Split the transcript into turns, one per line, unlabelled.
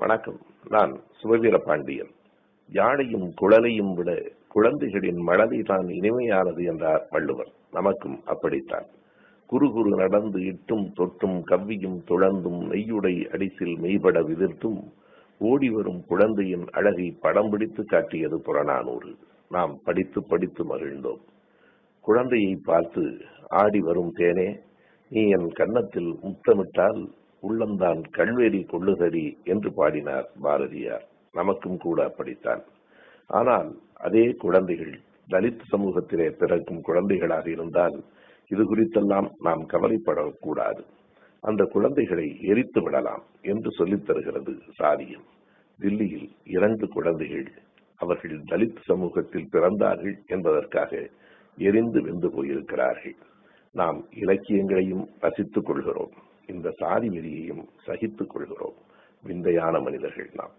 வணக்கம். நான் சுபவீர பாண்டியன். யாழையும் குழலையும் விட குழந்தைகளின் மழலை தான் இனிமையானது என்றார் வள்ளுவர். நமக்கும் அப்படித்தான். குறு குறு நடந்து இட்டும் தொட்டும் கவ்வியும் துழந்தும் நெய்யுடை அடிசில் மெய்பட விதிர்த்தும் ஓடி வரும் குழந்தையின் அழகை படம் பிடித்து காட்டியது புறநானூறு. நாம் படித்து படித்து மகிழ்ந்தோம். குழந்தையை பார்த்து ஆடி வரும் தேனே நீ என் கன்னத்தில் முத்தமிட்டால் உள்ளந்தான் கண்வெறி கொள்ளுதடி என்று பாடினார் பாரதியார். நமக்கும் கூட அப்படித்தான். ஆனால் அதே குழந்தைகள் தலித் சமூகத்திலே பிறக்கும் குழந்தைகளாக இருந்தால் இது குறித்தெல்லாம் நாம் கவலைப்படக்கூடாது. அந்த குழந்தைகளை எரித்து விடலாம் என்று சொல்லித் தருகிறது சாதியம். தில்லியில் இரண்டு குழந்தைகள் அவர்கள் தலித் சமூகத்தில் பிறந்தார்கள் என்பதற்காக எரிந்து வெந்து போயிருக்கிறார்கள். நாம் இலக்கியங்களையும் ரசித்துக் கொள்கிறோம். இந்த சாதி வெறியையும் சகித்துக் கொள்கிறோம். விந்தையான மனிதர்கள் நாம்.